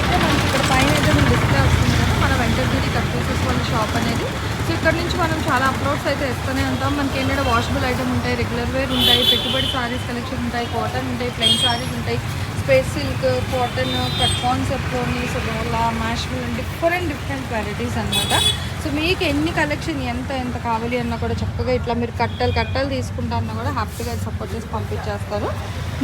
అయితే మనకి ఇక్కడ పైన అయితే మనం డిస్ప్లే వస్తుంది కదా మన వెంకటగిరి కట్ వాళ్ళ షాప్ అనేది సో ఇక్కడ నుంచి మనం చాలా అప్రోడ్స్ అయితే ఇస్తూనే ఉంటాం మనకి ఏంటంటే వాషబుల్ ఐటమ్ ఉంటాయి రెగ్యులర్ వేర్ ఉంటాయి పెట్టుబడి సారీస్ కలెక్షన్ ఉంటాయి కాటన్ ఉంటాయి ప్లెయిన్ సారీస్ ఉంటాయి space silk cotton cut concept so డోలా మ్యాష్మిల్ డిఫరెంట్ డిఫరెంట్ వెరైటీస్ అనమాట సో మీకు ఎన్ని కలెక్షన్ ఎంత ఎంత కావాలి అన్నా కూడా చక్కగా ఇట్లా మీరు కట్టలు కట్టలు తీసుకుంటా అన్నా కూడా హ్యాపీగా సపోర్ట్ చేసి పంపించేస్తారు.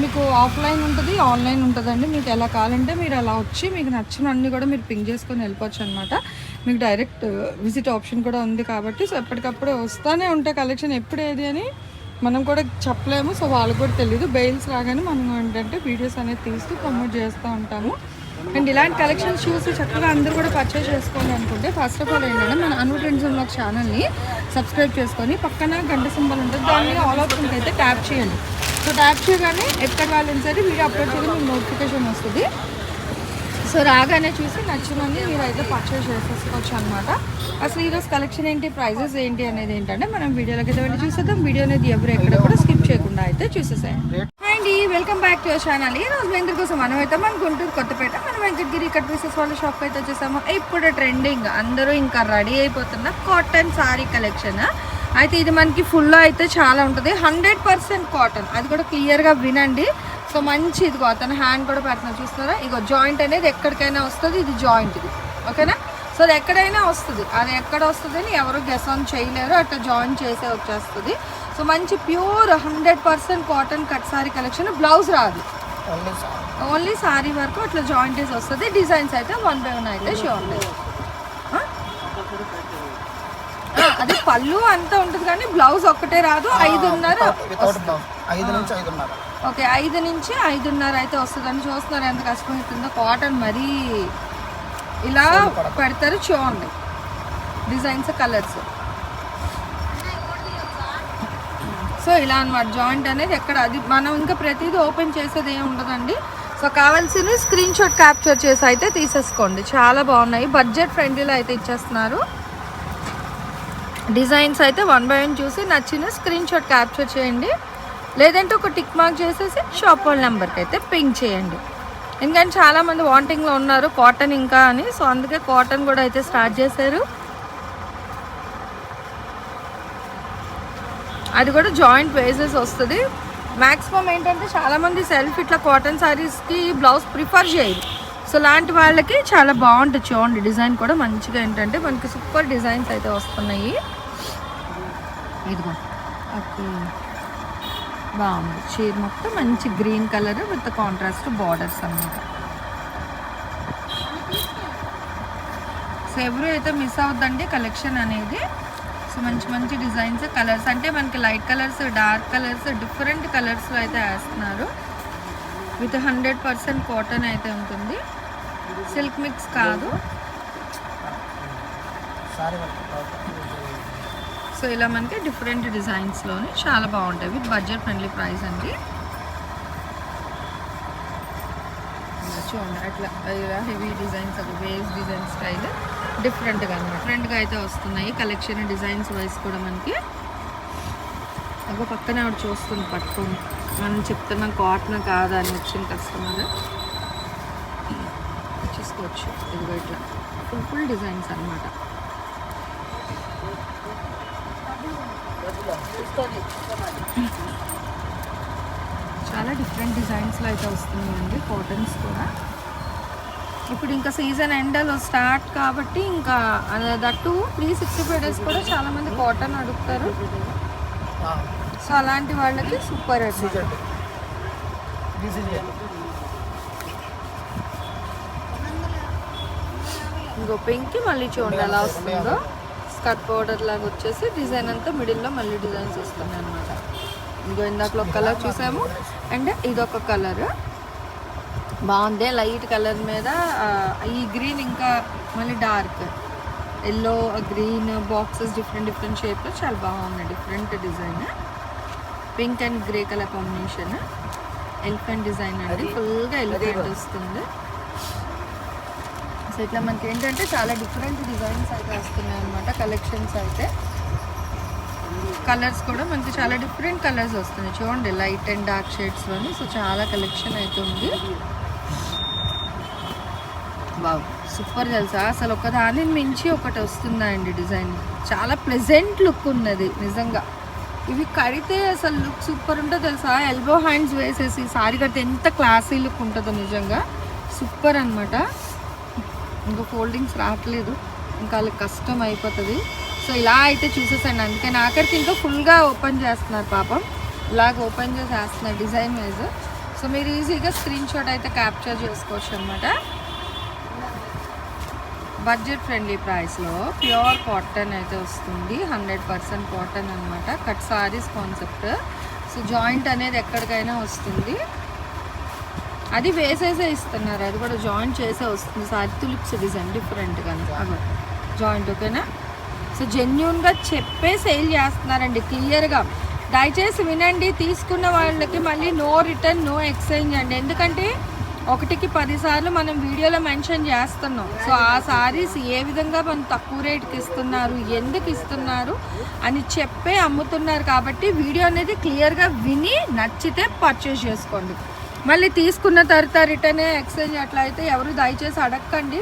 మీకు ఆఫ్లైన్ ఉంటుంది ఆన్లైన్ ఉంటుందండి. మీకు ఎలా కావాలంటే మీరు అలా వచ్చి మీకు నచ్చిన అన్ని కూడా మీరు పింక్ చేసుకొని వెళ్ళిపోవచ్చు అనమాట మీకు డైరెక్ట్ విజిట్ ఆప్షన్ కూడా ఉంది కాబట్టి సో ఎప్పటికప్పుడు వస్తూనే ఉంటాయి కలెక్షన్ ఎప్పుడు ఏది అని మనం కూడా చెప్పలేము. సో వాళ్ళకి కూడా తెలియదు బెయిల్స్ రాగానే మనం ఏంటంటే వీడియోస్ అనేది తీస్తూ ప్రమోట్ చేస్తూ ఉంటాము. అండ్ ఇలాంటి కలెక్షన్స్ చూసి చక్కగా అందరూ కూడా పర్చేస్ చేసుకోండి అనుకుంటే ఫస్ట్ ఆఫ్ ఆల్ ఏంటంటే మన అను ట్రెండ్స్ ఉన్న ఛానల్ని సబ్స్క్రైబ్ చేసుకొని పక్కన గంట సింబల్ ఉంటుంది. దాన్ని ఆల్ ఆప్షన్స్ అయితే ట్యాప్ చేయండి. సో ట్యాప్ చేయగానే ఎక్కడ వాళ్ళని సరే వీడియో అప్లోడ్ చేయడం మీకు నోటిఫికేషన్ వస్తుంది. సో రాగానే చూసి నచ్చినన్ని మీరు అయితే పర్చేస్ చేసేసుకోవచ్చు అనమాట అసలు ఈరోజు కలెక్షన్ ఏంటి ప్రైజెస్ ఏంటి అనేది ఏంటంటే మనం వీడియోలోకి అయితే వెళ్ళి చూసేద్దాం. వీడియో అనేది ఎవరు ఎక్కడ కూడా స్కిప్ చేయకుండా అయితే చూసేసేయండి. Welcome back to channel. ఈ రోజు వెంకట కోసం మనం అయితే మన గుంటూరు కొత్తపేట. మనం వెంకటగిరి కట్ పీసెస్ వాళ్ళ షాప్ అయితే వచ్చేసాము. ఇప్పుడు ట్రెండింగ్ అందరూ ఇంకా రెడీ అయిపోతున్న కాటన్ సారీ కలెక్షన్ అయితే ఇది మనకి ఫుల్లో అయితే చాలా ఉంటుంది. హండ్రెడ్ పర్సెంట్ కాటన్ అది కూడా క్లియర్గా వినండి. సో మంచి ఇదిగో అతను హ్యాండ్ కూడా పెడుతున్నారు చూస్తున్నారా? ఇగో జాయింట్ అనేది ఎక్కడికైనా వస్తుంది. ఇది జాయింట్ ఇది. ఓకేనా? సో అది ఎక్కడైనా వస్తుంది. అది ఎక్కడ వస్తుంది అని ఎవరు గెస్ ఆన్ చేయలేరు. అట్లా జాయిన్ చేసే వచ్చేస్తుంది. సో మంచి pure hundred percent cotton cut sari collection. Blouse రాదు. ఓన్లీ సారీ. వరకు అట్లా జాయింట్ చేసి వస్తుంది. డిజైన్స్ అయితే వన్ బై వన్ అయితే షో ఉంటాయి ఆ? ఆ, అది పళ్ళు అంతా ఉంటుంది కానీ బ్లౌజ్ ఒక్కటే రాదు. ఐదున్నర ఓకే ఐదు నుంచి ఐదున్నర అయితే వస్తుందని చూస్తున్నారు. ఎంత కష్టమవుతుందో కాటన్ మరీ ఇలా పెడతారు చూడండి డిజైన్స్ కలర్స్ సో ఇలా అనమాట జాయింట్ అనేది ఎక్కడ అది మనం ఇంకా ప్రతిదీ ఓపెన్ చేసేది ఏమి ఉండదండి. సో కావాల్సిన స్క్రీన్ షాట్ క్యాప్చర్ చేసి అయితే తీసేసుకోండి. చాలా బాగున్నాయి. బడ్జెట్ ఫ్రెండ్లీలో అయితే ఇచ్చేస్తున్నారు. డిజైన్స్ అయితే వన్ బై వన్ చూసి నచ్చిన స్క్రీన్ షాట్ క్యాప్చర్ చేయండి. లేదంటే ఒక టిక్ మార్క్ చేసేసి షాప్ వాళ్ళ నెంబర్కి అయితే పింక్ చేయండి. ఎందుకంటే చాలామంది వాంటింగ్లో ఉన్నారు కాటన్ ఇంకా అని. సో అందుకే కాటన్ కూడా అయితే స్టార్ట్ చేశారు. అది కూడా జాయింట్ వేజెస్ వస్తుంది. మ్యాక్సిమం ఏంటంటే చాలామంది సెల్ఫ్ ఇట్లా కాటన్ శారీస్కి బ్లౌజ్ ప్రిఫర్ చేయరు. సో లాంటి వాళ్ళకి చాలా బాగుంటుంది చూడండి డిజైన్ కూడా మంచిగా ఏంటంటే మనకి సూపర్ డిజైన్స్ అయితే వస్తున్నాయి. ఇదిగో ఓకే. బాగుంది. చీర మొత్తం మంచి green colour with contrast borders అన్నమాట. సో ఎవరు అయితే మిస్ అవుద్దండి కలెక్షన్ అనేది సో మంచి మంచి డిజైన్స్ కలర్స్. అంటే మనకి light colours dark colours different కలర్స్లో అయితే వేస్తున్నారు. విత్ హండ్రెడ్ పర్సెంట్ కాటన్ అయితే ఉంటుంది. సిల్క్ మిక్స్ కాదు. సో ఇలా మనకి డిఫరెంట్ డిజైన్స్లోని చాలా బాగుంటాయి. విత్ బడ్జెట్ ఫ్రెండ్లీ ప్రైస్ అండి. చూడండి. అట్లా ఇలా హెవీ డిజైన్స్ అది వేస్ డిజైన్ స్టైల్. డిఫరెంట్గా అనమాట డిఫరెంట్గా అయితే వస్తున్నాయి. కలెక్షన్ డిజైన్స్ వైస్ కూడా మనకి. ఒక పక్కనే ఆవిడ చూస్తుంది పట్టుకొని మనం చెప్తున్నాం కాటన్ కాదా అని వచ్చిన కస్టమర్ చూసుకోవచ్చు. ఇదిగో ఇట్లా. ఫుల్ ఫుల్ డిజైన్స్ అనమాట చాలా డిఫరెంట్ డిజైన్స్లో అయితే వస్తున్నాయండి. కాటన్స్ కూడా. ఇప్పుడు ఇంకా సీజన్ ఎండలో స్టార్ట్ కాబట్టి ఇంకా that three sixty five days కూడా చాలామంది కాటన్ అడుగుతారు. సో అలాంటి వాళ్ళకి సూపర్ ఇంకో పింక్ మళ్ళీ చూడండి ఎలా వస్తుందో. స్కర్ట్ పౌడర్ లాగా వచ్చేసి డిజైన్ అంతా మిడిల్లో మళ్ళీ డిజైన్స్ వస్తున్నాయి అనమాట ఇంకో ఇందాకలో ఒక కలర్ చూసాము. అండ్ ఇదొక కలర్. బాగుంది. లైట్ కలర్ మీద ఈ గ్రీన్ ఇంకా మళ్ళీ dark. Yellow green boxes different different షేప్లో చాలా బాగున్నాయి different design. Pink and grey colour combination. Elephant design అండి. ఫుల్గా ఎలిఫెంట్ వస్తుంది. సో ఇట్లా మనకి ఏంటంటే చాలా డిఫరెంట్ డిజైన్స్ అయితే వస్తున్నాయి అనమాట కలెక్షన్స్ అయితే. కలర్స్ కూడా మనకి చాలా డిఫరెంట్ కలర్స్ వస్తున్నాయి. చూడండి లైట్ అండ్ డార్క్ షేడ్స్లోని సో చాలా కలెక్షన్ అయితే ఉంది. వావ్ సూపర్ తెలుసా? అసలు ఒకదాని మించి ఒకటి వస్తుందా అండి డిజైన్. చాలా ప్లెజెంట్ లుక్ ఉన్నది నిజంగా. ఇవి కడితే అసలు లుక్ సూపర్ ఉంటుందో తెలుసా? ఎల్బో హ్యాండ్స్ వేసేసి సారీ కడితే ఎంత క్లాసీ లుక్ ఉంటుందో నిజంగా. సూపర్ అనమాట ఇంకా ఫోల్డింగ్స్ రావట్లేదు. ఇంకా వాళ్ళకి కష్టం అయిపోతుంది. సో ఇలా అయితే చూసేసాను నా అక్కడికి ఇంకా ఫుల్గా ఓపెన్ చేస్తున్నారు పాపం. ఇలాగ ఓపెన్ చేసి వేస్తున్నారు డిజైన్ వైజ్. సో మీరు ఈజీగా స్క్రీన్ షాట్ అయితే క్యాప్చర్ చేసుకోవచ్చు అనమాట బడ్జెట్ ఫ్రెండ్లీ ప్రైస్లో ప్యూర్ కాటన్ అయితే వస్తుంది. హండ్రెడ్ పర్సెంట్ కాటన్ అనమాట cut saris concept. So joint అనేది ఎక్కడికైనా వస్తుంది. అది వేసేసే ఇస్తున్నారు. అది కూడా జాయింట్ చేసే వస్తుంది. సారీ తులిప్స్ డిజైన్ డిఫరెంట్గా అవి జాయింట్ ఓకేనా? సో జెన్యున్గా చెప్పే సేల్ చేస్తున్నారండి. క్లియర్గా. దయచేసి వినండి. తీసుకున్న వాళ్ళకి మళ్ళీ నో రిటర్న్ నో ఎక్స్చేంజ్ అండి. ఎందుకంటే ఒకటికి పదిసార్లు మనం వీడియోలో మెన్షన్ చేస్తున్నాం. సో ఆ సారీస్ ఏ విధంగా మనం తక్కువ రేట్కి ఇస్తున్నారు ఎందుకు ఇస్తున్నారు అని చెప్పే అమ్ముతున్నారు కాబట్టి వీడియో అనేది క్లియర్గా విని నచ్చితే పర్చేస్ చేసుకోండి. మళ్ళీ తీసుకున్న తర్వాత రిటర్న్ ఎక్స్చేంజ్ అట్లా అయితే ఎవరు దయచేసి అడగకండి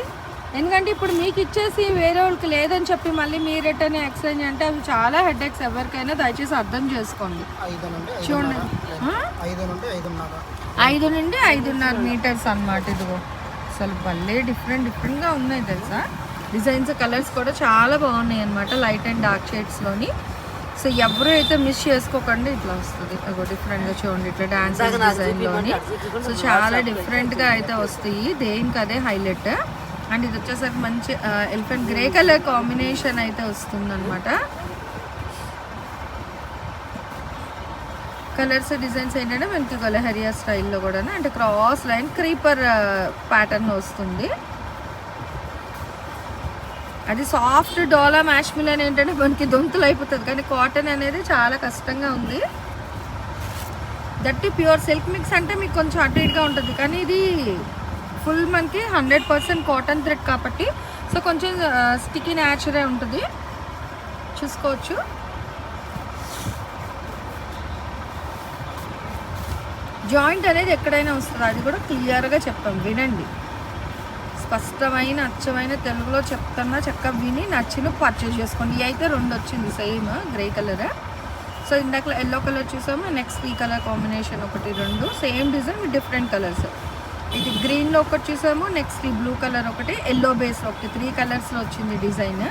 ఎందుకంటే ఇప్పుడు మీకు ఇచ్చేసి వేరే వాళ్ళకి లేదని చెప్పి మళ్ళీ మీ రిటర్న్ ఎక్స్చేంజ్ అంటే అవి చాలా హెడ్ఎక్స్ ఎవరికైనా దయచేసి అర్థం చేసుకోండి. చూడండి? ఐదు నుండి ఐదున్నర మీటర్స్ అన్నమాట ఇదిగో. అసలు భలే డిఫరెంట్ డిఫరెంట్గా ఉన్నాయి తెలుసా? డిజైన్స్ కలర్స్ కూడా చాలా బాగున్నాయి అనమాట లైట్ అండ్ డార్క్ షేడ్స్లోని సో ఎవరు అయితే మిస్ చేసుకోకండి ఇట్లా వస్తుంది. అగో డిఫరెంట్గా చూడండి ఇట్లా డాన్స్ డిజైన్లోని సో చాలా డిఫరెంట్గా అయితే వస్తాయి. దేనికి అదే హైలైట్. అండ్ ఇది వచ్చేసరికి మంచి ఎలిఫెంట్ గ్రే కలర్ కాంబినేషన్ అయితే వస్తుంది కలర్స్ డిజైన్స్ ఏంటంటే మనకి గొలహరియా స్టైల్లో కూడా అంటే క్రాస్ లైన్ క్రీపర్ ప్యాటర్న్ వస్తుంది. అది సాఫ్ట్ డోలా మ్యాష్మిల్ అని ఏంటంటే మనకి దొంతులు అయిపోతుంది కానీ కాటన్ అనేది చాలా కష్టంగా ఉంది. దట్టి ప్యూర్ సిల్క్ మిక్స్ అంటే మీకు కొంచెం అటు ఇటుగా ఉంటుంది కానీ ఇది ఫుల్ మనకి హండ్రెడ్ పర్సెంట్ కాటన్ థ్రెడ్ కాబట్టి సో కొంచెం స్టికీ న్యాచురే ఉంటుంది. చూసుకోవచ్చు. జాయింట్ అనేది ఎక్కడైనా వస్తుంది. అది కూడా క్లియర్గా చెప్పాం. వినండి. స్పష్టమైన అచ్చమైన తెలుగులో చెప్తున్నా చక్కగా విని నచ్చిన పర్చేస్ చేసుకోండి. ఇవి అయితే రెండు వచ్చింది. Same grey colour. సో ఇందాక ఎల్లో కలర్ చూసాము. నెక్స్ట్ ఈ కలర్ కాంబినేషన్ ఒకటి రెండు. Same design with different colours. ఇది గ్రీన్లో ఒకటి చూసాము. నెక్స్ట్ ఈ బ్లూ కలర్ ఒకటి ఎల్లో బేస్ ఒకటి. త్రీ కలర్స్లో వచ్చింది డిజైన్.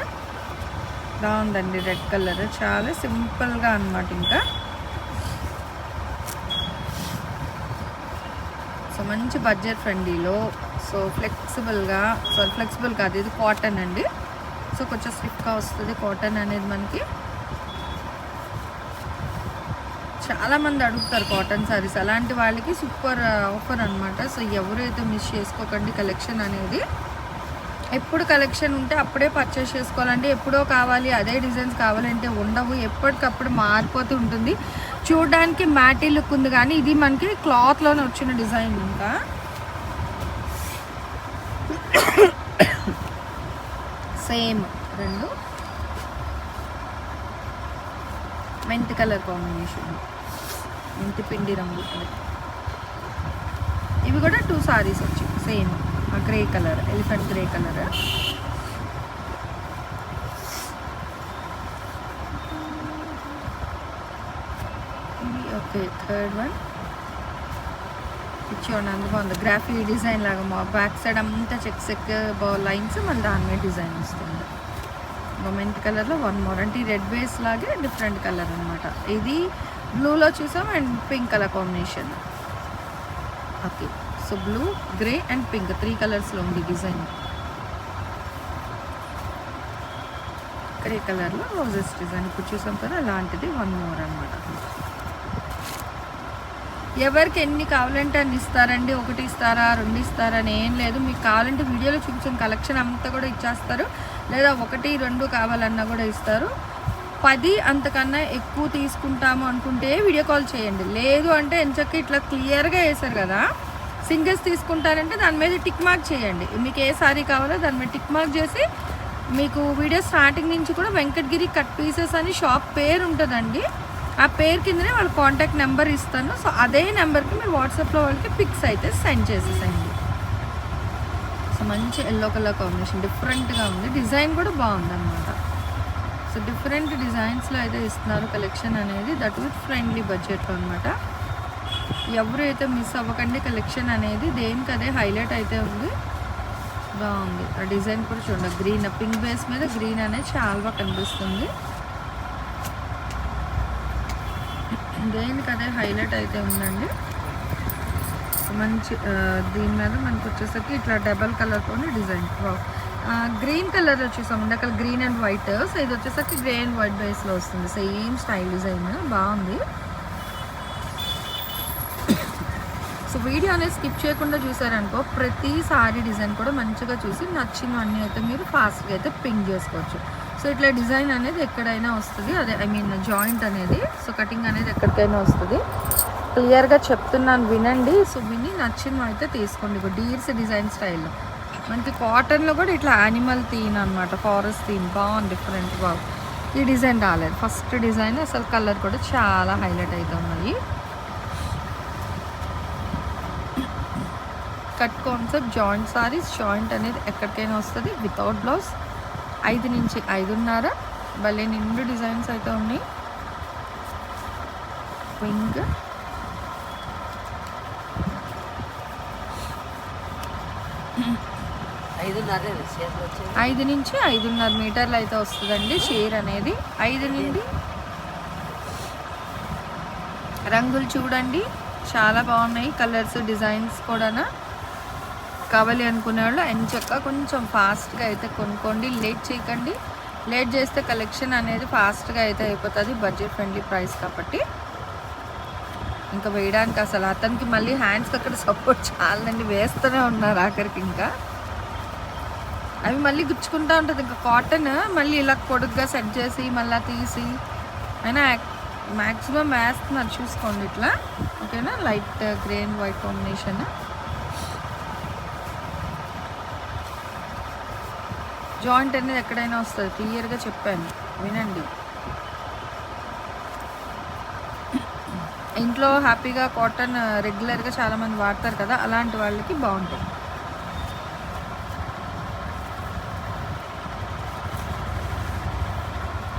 బాగుందండి. Red colour. చాలా సింపుల్గా అనమాట ఇంకా. మంచి బడ్జెట్ ఫ్రెండ్లీలో సో ఫ్లెక్సిబుల్గా సో ఫ్లెక్సిబుల్ కాదు ఇది కాటన్ అండి. సో కొంచెం స్టిక్గా వస్తుంది కాటన్ అనేది మనకి. చాలామంది అడుగుతారు కాటన్ సారీస్. అలాంటి వాళ్ళకి సూపర్ ఆఫర్ అనమాట సో ఎవరైతే మిస్ చేసుకోకండి కలెక్షన్ అనేది. ఎప్పుడు కలెక్షన్ ఉంటే అప్పుడే పర్చేస్ చేసుకోవాలంటే ఎప్పుడో కావాలి అదే డిజైన్స్ కావాలంటే ఉండవు. ఎప్పటికప్పుడు మారిపోతూ ఉంటుంది. చూడడానికి మ్యాటీ లుక్ ఉంది కానీ ఇది మనకి క్లాత్లోనే వచ్చిన డిజైన్ ఇంకా. సేమ్ రెండు. మెంతి కలర్ కాంబినేషన్ మెంతి పిండి రంగు ఇవి కూడా టూ సారీస్ వచ్చి same grey colour elephant grey colour okay third one ఇచ్చేయండి అందు బాగుంది. గ్రాఫీ డిజైన్ లాగా మా బ్యాక్ సైడ్ అంతా చెక్ చెక్ లైన్స్ మళ్ళీ దాని మీద డిజైన్ వస్తుంది. మెంత్ కలర్లో వన్ మోర్ అంటే రెడ్ బేస్ లాగే డిఫరెంట్ కలర్ అనమాట ఇది బ్లూలో చూసాం and pink colour combination okay so blue grey and pink three కలర్స్లో ఉంది డిజైన్ గ్రే కలర్లో రోజెస్ డిజైన్ ఇప్పుడు చూసాం కదా అలాంటిది వన్ మోర్ అనమాట ఎవరికి ఎన్ని కావాలంటే అన్ని ఇస్తారండి. ఒకటి ఇస్తారా రెండు ఇస్తారా అని ఏం లేదు. మీకు కావాలంటే వీడియోలో చూపించిన కలెక్షన్ అంతా కూడా ఇచ్చేస్తారు. లేదా ఒకటి రెండు కావాలన్నా కూడా ఇస్తారు. పది అంతకన్నా ఎక్కువ తీసుకుంటాము అనుకుంటే వీడియో కాల్ చేయండి. లేదు అంటే ఎంచక్క ఇట్లా క్లియర్గా వేశారు కదా. సింగిల్స్ తీసుకుంటారంటే దాని మీద టిక్ మార్క్ చేయండి. మీకు ఏ సారీ కావాలో దాని మీద టిక్ మార్క్ చేసి మీకు వీడియో స్టార్టింగ్ నుంచి కూడా వెంకటగిరి కట్ పీసెస్ అని షాప్ పేరు ఉంటుందండి. ఆ పేరు కిందనే వాళ్ళ కాంటాక్ట్ నెంబర్ ఇస్తాను. సో అదే నెంబర్కి మీరు వాట్సాప్లో వాళ్ళకి పిక్స్ అయితే సెండ్ చేసేసండి సో మంచి ఎల్లో కలర్ కాంబినేషన్ డిఫరెంట్గా ఉంది. డిజైన్ కూడా బాగుంది అనమాట సో డిఫరెంట్ డిజైన్స్లో అయితే ఇస్తున్నారు కలెక్షన్ అనేది. దట్ విత్ ఫ్రెండ్లీ బడ్జెట్లో అనమాట ఎవరు అయితే మిస్ అవ్వకండి కలెక్షన్ అనేది దేనికి అదే హైలైట్ అయితే ఉంది. బాగుంది. ఆ డిజైన్ కూడా చూడండి. గ్రీన్ పింక్ బేస్ మీద గ్రీన్ అనేది చాలా బాగా కనిపిస్తుంది. దేనికి అదే హైలైట్ అయితే ఉందండి. మంచి దీని మీద మనకు వచ్చేసరికి ఇట్లా డబల్ కలర్తో డిజైన్. గ్రీన్ కలర్ వచ్చేసామండి అక్కడ గ్రీన్ అండ్ వైట్. సో ఇది వచ్చేసరికి గ్రే అండ్ వైట్ బేస్లో వస్తుంది. Same style design. బాగుంది. సో వీడియో అనేది స్కిప్ చేయకుండా చూసారనుకో ప్రతి సారీ డిజైన్ కూడా మంచిగా చూసి నచ్చినవన్నీ అయితే మీరు ఫాస్ట్గా అయితే పింక్ చేసుకోవచ్చు. సో ఇట్లా డిజైన్ అనేది ఎక్కడైనా వస్తుంది. అదే ఐ మీన్ జాయింట్ అనేది. సో కటింగ్ అనేది ఎక్కడికైనా వస్తుంది. క్లియర్గా చెప్తున్నాను వినండి. సో విని నచ్చినవి అయితే తీసుకోండి. డీర్స్ డిజైన్ స్టైల్లో మనకి కాటన్లో కూడా ఇట్లా యానిమల్ థీమ్ అనమాట ఫారెస్ట్ థీమ్ బాగుంది డిఫరెంట్ బాగు ఈ డిజైన్ రాలేదు. ఫస్ట్ డిజైన్ అసలు కలర్ కూడా చాలా హైలైట్ అవుతున్నాయి cut concept joint saris joint అనేది ఎక్కడికైనా వస్తుంది. వితౌట్ బ్లౌజ్ ఐదు నుంచి ఐదున్నర. భలే నిండు డిజైన్స్ అయితే ఉన్నాయి. పింక్ ఐదు నుంచి ఐదున్నర మీటర్లు అయితే వస్తుందండి షేర్ అనేది. ఐదు నుండి రంగులు చూడండి. చాలా బాగున్నాయి కలర్స్ డిజైన్స్ కూడా కావాలి అనుకునే వాళ్ళు ఎంచక్క కొంచెం ఫాస్ట్గా అయితే కొనుక్కోండి. లేట్ చేయకండి. లేట్ చేస్తే కలెక్షన్ అనేది ఫాస్ట్గా అయితే అయిపోతుంది. బడ్జెట్ ఫ్రెండ్లీ ప్రైస్ కాబట్టి. ఇంకా వేయడానికి అసలు అతనికి మళ్ళీ హ్యాండ్స్ అక్కడ సపోర్ట్ చాలండి. వేస్తూనే ఉన్నారు ఆఖరికి ఇంకా. అవి మళ్ళీ గుచ్చుకుంటూ ఉంటుంది. ఇంకా కాటన్ మళ్ళీ ఇలా కొడుగ్గా సెట్ చేసి మళ్ళీ తీసి అయినా మ్యాక్సిమం వేస్తున్నారు. చూసుకోండి ఇట్లా. ఓకేనా? Light grey and white combination. Joint అనేది ఎక్కడైనా వస్తుంది. క్లియర్గా చెప్పాను. వినండి. ఇంట్లో హ్యాపీగా కాటన్ రెగ్యులర్గా చాలామంది వాడతారు కదా అలాంటి వాళ్ళకి బాగుంటుంది.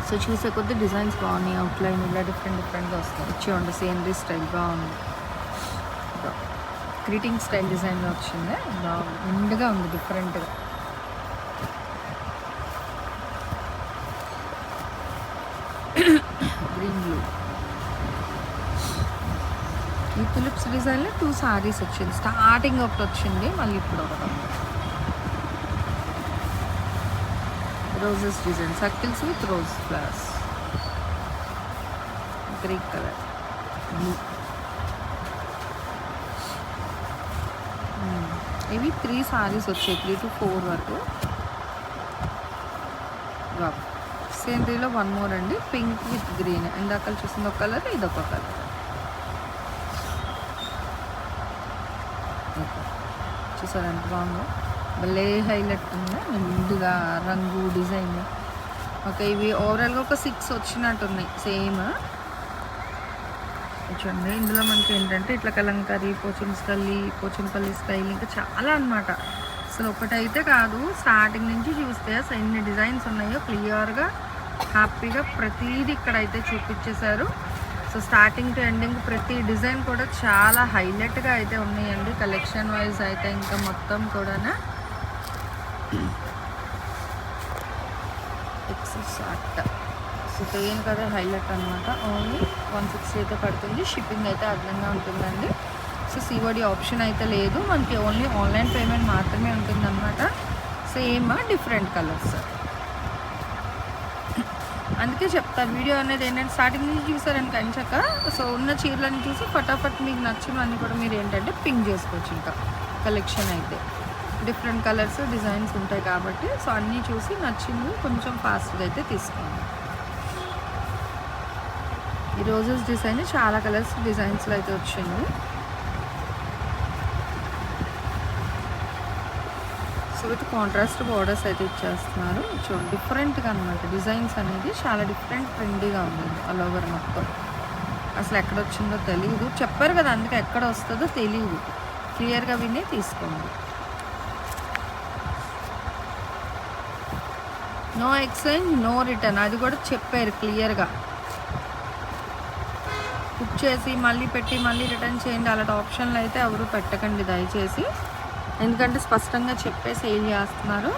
సో చూసే కొద్ది డిజైన్స్ బాగున్నాయి. అవుట్లైన్ ఇలా డిఫరెంట్ డిఫరెంట్గా వస్తాయి. చూడండి సేనరీ స్టైల్ బాగుంది. గ్రీటింగ్ స్టైల్ డిజైన్లో వచ్చింది. బాగుంది. నిండుగా ఉంది డిఫరెంట్గా గ్రీన్ బ్లూ ఈ ఫిలిప్స్ డిజైన్లో టూ సారీస్ వచ్చింది. స్టార్టింగ్ ఒకటి వచ్చింది మళ్ళీ ఇప్పుడు ఒకటి. Roses design circles with rose flowers green colour blue ఇవి త్రీ సారీస్ వచ్చాయి త్రీ టు ఫోర్ వరకు. సేంద్రీలో వన్ మోర్ అండి. పింక్ విత్ గ్రీన్ ఇందాక చూసింది ఒక కలర్ ఇది ఒక కలర్ చూసారు ఎంత బాగుందో? భలే హైలైట్ ఉంది. నిండుగా రంగు డిజైన్. ఓకే ఇవి ఓవరాల్గా ఒక సిక్స్ వచ్చినట్టున్నాయి. సేమ్. చూడండి ఇందులో మనకి ఏంటంటే ఇట్లా కలంకారీ పోచంపల్లి పోచంపల్లి స్టైల్ ఇంకా చాలా అనమాట అసలు ఒకటైతే కాదు స్టార్టింగ్ నుంచి చూస్తే అసలు ఎన్ని డిజైన్స్ ఉన్నాయో క్లియర్గా హ్యాపీగా ప్రతిదీ ఇక్కడైతే చూపించేశారు. సో స్టార్టింగ్ టు ఎండింగ్ ప్రతి డిజైన్ కూడా చాలా హైలైట్గా అయితే ఉన్నాయండి. కలెక్షన్ వైజ్ అయితే ఇంకా మొత్తం కూడా ఎక్సెస్ సో పెయిన్ కదా హైలైట్ అనమాట ఓన్లీ వన్ సిక్స్టీ అయితే పడుతుంది. షిప్పింగ్ అయితే అర్థంగా ఉంటుందండి. సో సిఓడి ఆప్షన్ అయితే లేదు. మనకి ఓన్లీ ఆన్లైన్ పేమెంట్ మాత్రమే ఉంటుందన్నమాట. సేమ్ డిఫరెంట్ కలర్స్ అందుకే చెప్తా వీడియో అనేది ఏంటంటే స్టార్టింగ్ నుంచి చూసారని కంచాక. సో ఉన్న చీరలని చూసి ఫటాఫట్ మీకు నచ్చినవన్నీ కూడా మీరు ఏంటంటే పింక్ చేసుకోవచ్చు ఇంకా. కలెక్షన్ అయితే. డిఫరెంట్ కలర్స్ డిజైన్స్ ఉంటాయి కాబట్టి సో అన్నీ చూసి నచ్చింది కొంచెం ఫాస్ట్గా అయితే తీసుకోండి. ఈ రోజెస్ డిజైన్ చాలా కలర్స్ డిజైన్స్లో అయితే వచ్చింది. విత్ కాంట్రాస్ట్ బోర్డర్స్ అయితే ఇచ్చేస్తున్నారు. చూడండి డిఫరెంట్గా అనమాట డిజైన్స్ అనేది చాలా డిఫరెంట్ ట్రెండీగా ఉంది ఆల్ ఓవర్ మొత్తం. అసలు ఎక్కడ వచ్చిందో తెలియదు చెప్పారు కదా అందుకే ఎక్కడ వస్తుందో తెలియదు క్లియర్గా విని తీసుకోండి. నో ఎక్స్చేంజ్ నో రిటర్న్ అది కూడా చెప్పారు క్లియర్గా బుక్ చేసి మళ్ళీ పెట్టి మళ్ళీ రిటర్న్ చేయండి. అలాంటి ఆప్షన్లు అయితే ఎవరు పెట్టకండి. దయచేసి ఎందుకంటే స్పష్టంగా చెప్పే సేల్ చేస్తున్నారు?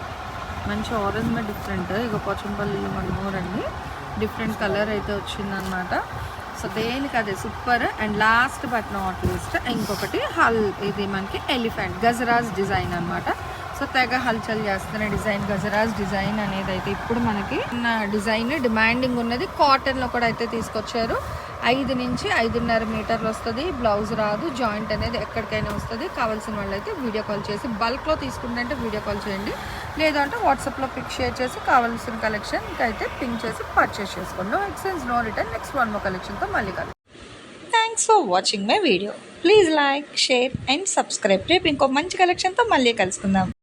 మంచి ఆరెంజ్ మీద డిఫరెంట్ ఇక పోచంపల్లి వన్ మోర్ అండి డిఫరెంట్ కలర్ అయితే వచ్చిందనమాట సో దేనికి అదే super and last but not least ఇంకొకటి హల్ ఇది మనకి ఎలిఫెంట్ గజరాజ్ డిజైన్ అన్నమాట. సో తెగ హల్చల్ చేస్తున్న డిజైన్ గజరాజ్ డిజైన్ అనేది అయితే ఇప్పుడు మనకి డిజైన్ డిమాండింగ్ ఉన్నది. కాటన్లో కూడా అయితే తీసుకొచ్చారు. ఐదు నుంచి ఐదున్నర మీటర్లు వస్తుంది. బ్లౌజ్ రాదు జాయింట్ అనేది ఎక్కడికైనా వస్తుంది. కావాల్సిన వాళ్ళు అయితే వీడియో కాల్ చేసి బల్క్లో తీసుకుంటే వీడియో కాల్ చేయండి. లేదంటే వాట్సాప్లో పిక్ షేర్ చేసి కావాల్సిన కలెక్షన్ అయితే పింక్ చేసి పర్చేస్ చేసుకోండి. No exchange no return. Next one more కలెక్షన్తో మళ్ళీ కలిసి thanks for watching my video please like share and subscribe రేపు ఇంకో మంచి కలెక్షన్తో మళ్ళీ కలుసుకుందాం.